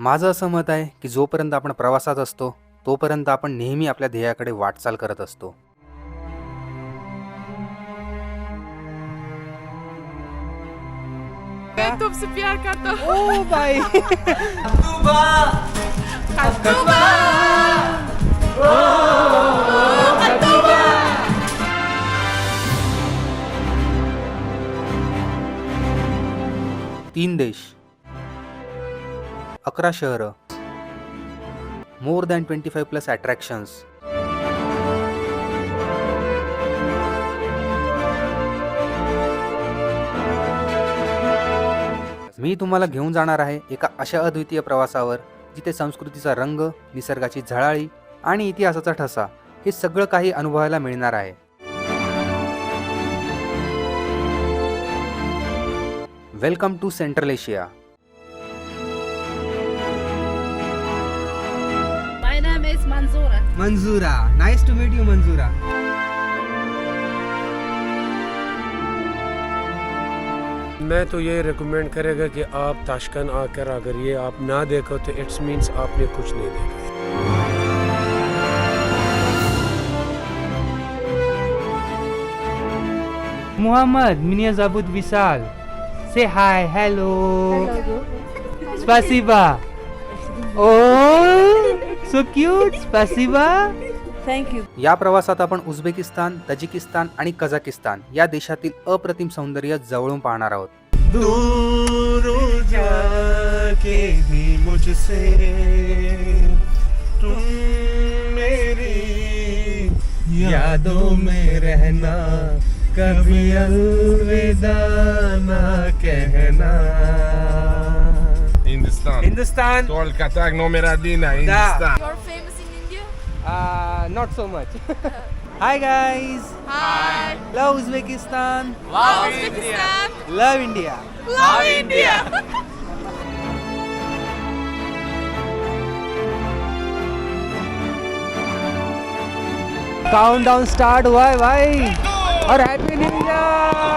माझं असं मत आहे की जोपर्यंत आपण प्रवासात असतो तोपर्यंत आपण नेहमी आपल्या ध्येयाकडे वाटचाल करत असतो. तीन देश। अकरा शहरं. More than twenty five plus attractions मी तुम्हाला घेऊन जाणार आहे एका अशा अद्वितीय प्रवासावर जिथे संस्कृतीचा रंग निसर्गाची झळाळी आणि इतिहासाचा ठसा हे सगळं काही अनुभवायला मिळणार आहे. Welcome to Central Asia Manzura. Manzura. Nice to meet you, Manzura. मैं तो ये रिकमेंड करेगा कि आप ताशकन आकर अगर ये आप ना देखो तो इट्स मींस आपने कुछ नहीं देखा Muhammad Miniazabud Visal. Say hi, hello. Hello. Spasiba. Oh. So cute स्पॅसिबा thank you या प्रवासात आपण उझबेकिस्तान तजिकिस्तान आणि कझाकिस्तान या देशातील अप्रतिम सौंदर्य जवळून पाहणार आहोत. दूर हो जाके भी मुझसे तुम मेरी यादों में रहना कभी अलविदा ना कहना। Hindistan. Hindustan Tolka tak numeradina, Hindistan. You're famous in India? Not so much hi guys Hi. Love Uzbekistan Love Uzbekistan. Love India Love India. Countdown start हुआ है भाई और हैप्पी न्यू ईयर